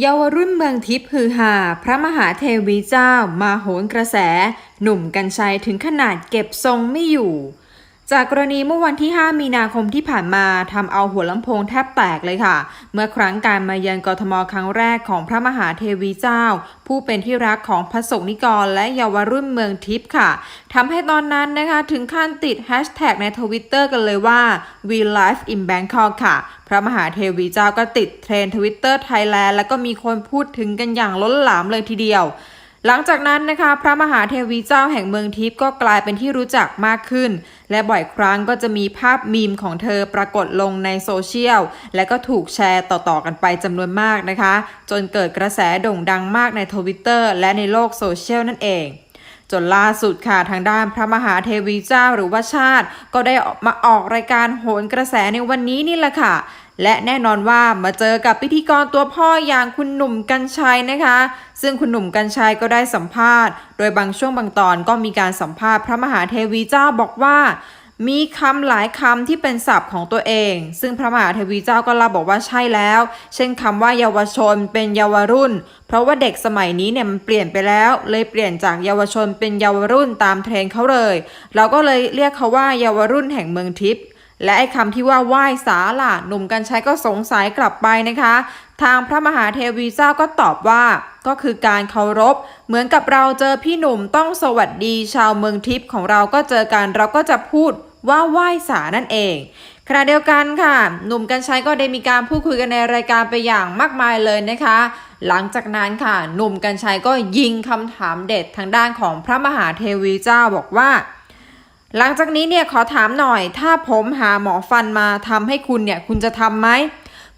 เยาวรุ่นเมืองทิพย์ฮือฮาพระมหาเทวีเจ้ามาโหนกระแส หนุ่มกัญชัยถึงขนาดเก็บทรงไม่อยู่ จากกรณีเมื่อวันที่ 5 มีนาคมที่ผ่านมาทำเอาหัวลำโพงแทบแตกเลยค่ะ เมื่อครั้งการมาเยือนกทมครั้งแรกของพระมหาเทวีเจ้า ผู้เป็นที่รักของพระสงฆ์นิกร และเยาวรุ่นเมืองทิพย์ค่ะทำให้ตอนนั้นนะคะถึงขั้นติดแฮชแท็กในทวิตเตอร์กันเลยว่า we live in Bangkok ค่ะ พระมหาเทวีเจ้าก็ติดเทรนทวิตเตอร์ไทยแลนด์แล้วก็มีคนพูดถึงกันอย่างล้นหลามเลยทีเดียว หลังจากนั้นนะคะ พระมหาเทวีเจ้าแห่งเมืองทิพย์ก็กลายเป็นที่รู้จักมากขึ้น และบ่อยครั้งก็จะมีภาพมีมของเธอปรากฏลงในโซเชียล และก็ถูกแชร์ต่อๆกันไปจำนวนมากนะคะ จนเกิดกระแสโด่งดังมากในทวิตเตอร์และในโลกโซเชียลนั่นเอง จนล่าสุดค่ะทางด้านพระมหาเทวีเจ้าหรือว่าชาติ ก็ได้ออกมาออกรายการโหนกระแสในวันนี้นี่แหละค่ะ และแน่นอนว่ามาเจอกับพิธีกรตัวพ่ออย่างคุณหนุ่มกัญชัยนะคะ ซึ่งคุณหนุ่มกัญชัยก็ได้สัมภาษณ์ โดยบางช่วงบางตอนก็มีการสัมภาษณ์พระมหาเทวีเจ้าบอกว่า มีคำหลายคำที่เป็นศัพท์ของตัวเอง ซึ่งพระมหาเทวีเจ้าก็เล่าบอกว่าใช่แล้ว เช่นคำว่าเยาวชนเป็นเยาวรุ่น เพราะว่าเด็กสมัยนี้เนี่ยมันเปลี่ยนไปแล้ว เลยเปลี่ยนจากเยาวชนเป็นเยาวรุ่นตามเทรนเขาเลย เราก็เลยเรียกเขาว่าเยาวรุ่นแห่งเมืองทิพย์และไอ้คำที่ว่าไหว้สาล่ะหนุ่มกัญชัยก็สงสัยกลับไปนะคะ ทางพระมหาเทวีเจ้าก็ตอบว่า ก็คือการเคารพ เหมือนกับเราเจอพี่หนุ่มต้องสวัสดีชาวเมืองทิพย์ของเราก็เจอกันเราก็จะพูด ว่าไหว้สานั่นเองขณะเดียวกันค่ะ หนุ่มกัญชัยก็ได้มีการพูดคุยกันในรายการไปอย่างมากมายเลยนะคะ หลังจากนั้นค่ะ หนุ่มกัญชัยก็ยิงคำถามเด็ดทางด้านของพระมหาเทวีเจ้าบอกว่า หลังจากนี้เนี่ยขอถามหน่อย ถ้าผมหาหมอฟันมาทำให้คุณเนี่ยคุณจะทำไหม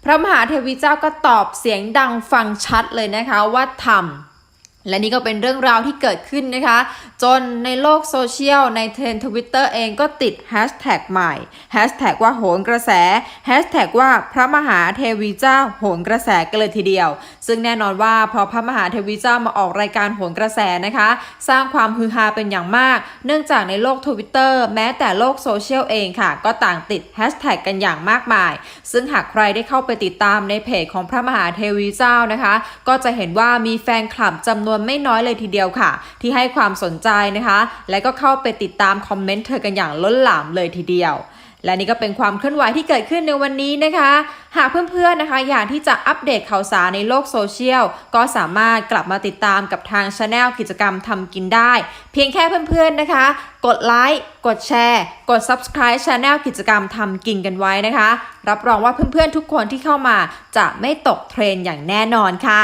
พระมหาเทวีเจ้าก็ตอบเสียงดังฟังชัดเลยนะคะว่าทำ และนี่ก็เป็นเรื่องราวที่เกิดขึ้นนะคะ จนในโลกโซเชียล ในเทรนทวิตเตอร์เองก็ติดแฮชแท็กใหม่แฮชแท็กว่าโหนกระแสแฮชแท็กว่าพระมหาเทวีเจ้าโหนกระแสกันเลยทีเดียว ซึ่งแน่นอนว่าพอพระมหาเทวีเจ้ามาออกรายการโหนกระแสนะคะ สร้างความฮือฮาเป็นอย่างมาก เนื่องจากในโลกทวิตเตอร์แม้แต่โลกโซเชียลเองค่ะ ก็ต่างติดแฮชแท็กกันอย่างมากมาย ซึ่งหากใครได้เข้าไปติดตามในเพจของพระมหาเทวีเจ้านะคะ ก็จะเห็นว่ามีแฟนคลับจำนวนไม่น้อยเลยทีเดียวค่ะ ที่ให้ความสนใจนะคะ และก็เข้าไปติดตามคอมเมนต์เธอกันอย่างล้นหลามเลยทีเดียว และนี่ก็เป็นความเคลื่อนไหวที่เกิดขึ้นในวันนี้นะคะ หากเพื่อนๆนะคะ อยากที่จะอัปเดตข่าวสารในโลกโซเชียล ก็สามารถกลับมาติดตามกับทางช anel กิจกรรมทำกินได้ เพียงแค่เพื่อนๆนะคะ กดไลค์กดแชร์ กด subscribe channel กิจกรรมทำกินกันไว้นะคะ รับรองว่าเพื่อนๆทุกคนที่เข้ามาจะไม่ตกเทรนอย่างแน่นอนค่ะ